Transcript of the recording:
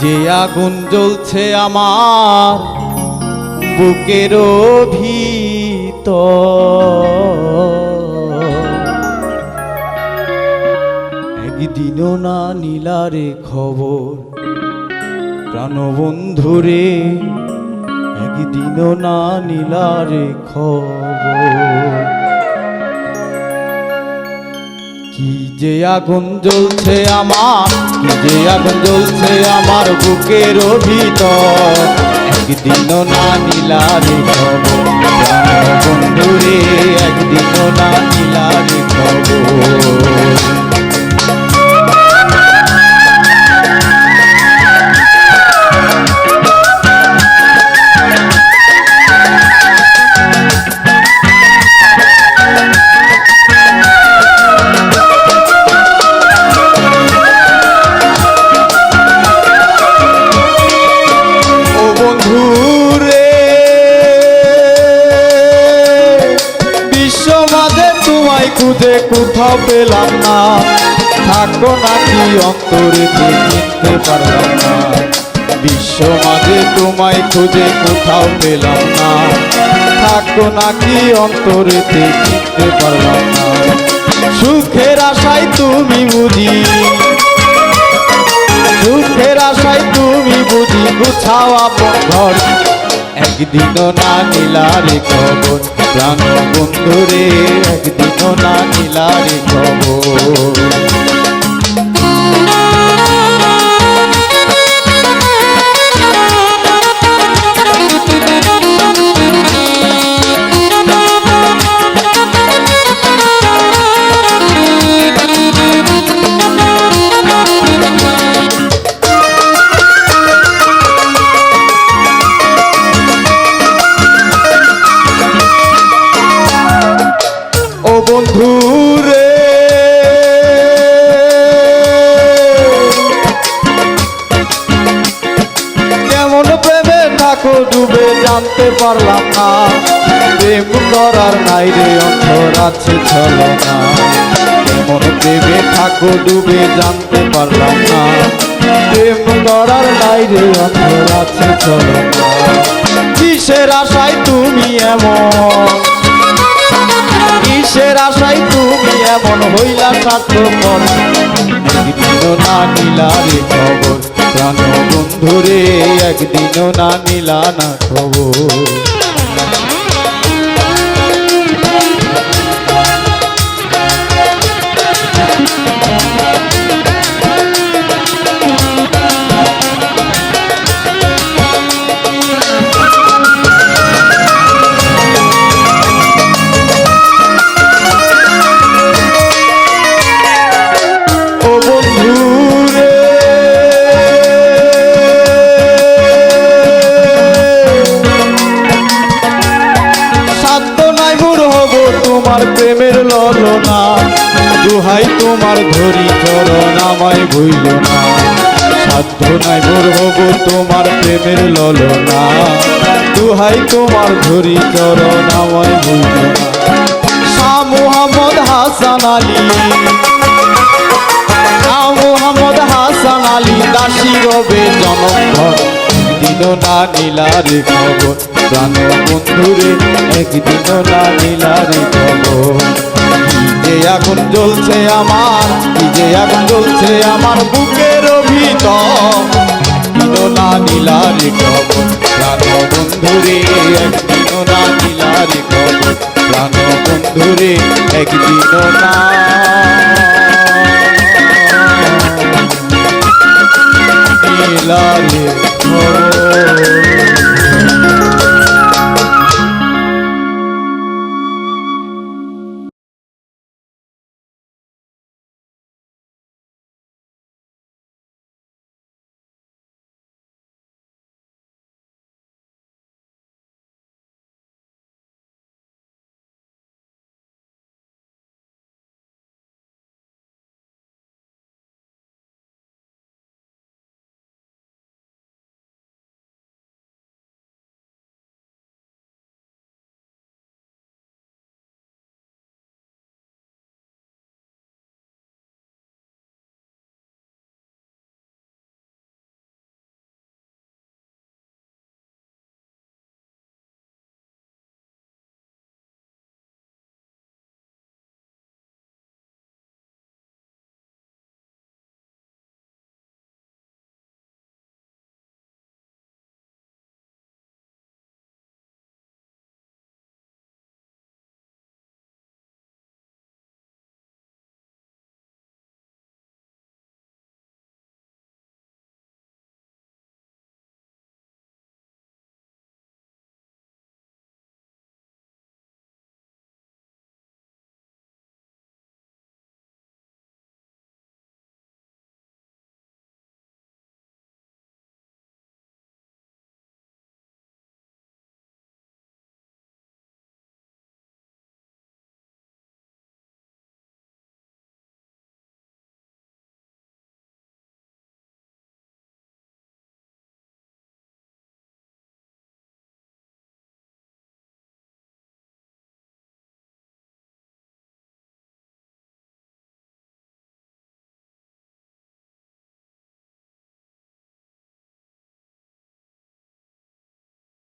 যে আগুন জ্বলছে আমার বুকের ভিতর একদিনও না নীলারে খবর, প্রাণবন্ধুরে, একদিনও না নীলারে খবর। কি যে আগুন জ্বলছে আমার, কি যে আগুন জ্বলছে আমার বুকের ভিতর। একদিন না নীলারে খবর বন্ধুরে একদিন না নীলারে খবর। খুঁজে কোথাও পেলাম না। থাকো নাকি অন্তরে চিনতে পারলাম না। বিশ্ব মাঝে তোমায় খুঁজে কোথাও পেলাম না। থাকো নাকি অন্তরে চিনতে পারলাম না। সুখের আশায় তুমি বুঝি। সুখের আশায় তুমি বুঝি, গুছাও আপন ঘর। একদিনও না নীলারে খবর প্রাণ বন্ধুরে একদিনও না নীলারে খবর। রে কেমন প্রেমে থাকো ডুবে জানতে পারলাম না। প্রেম করার নাই রে অন্তর আছে চলো না কেমন প্রেমে থাকো ডুবে জানতে পারলাম না। প্রেম করার নাই রে অন্তর আছে চলো না কিসের আশায় তুমি এমন? এমন হইলা স্বার্থপর না নিলারে খবর। প্রাণ বন্ধুরে একদিনও না নিলা না খবর। প্রেমের ললনা দুহাই তোমার ধরি, চরণ আমায় ভুইল না। সাধ্য নাই হব তোমার প্রেমের ললনা। দুহাই তোমার ধরি, চরণ আমায় ভুইল না। শাহ মুহাম্মদ হাসান আলী। নাম মোহাম্মদ হাসান আলী, দাসী রবে জনমঘর একদিনও না নীলারে খবর। প্রাণ বন্ধুরে একদিনও না নীলারে কি যে আগুন জ্বলছে আমার যে আগুন জ্বলছে আমার বুকের ভিতর। না নীলারে খবর প্রাণ বন্ধুরে একদিনও না নীলারে প্রাণ বন্ধুরে একদিনও না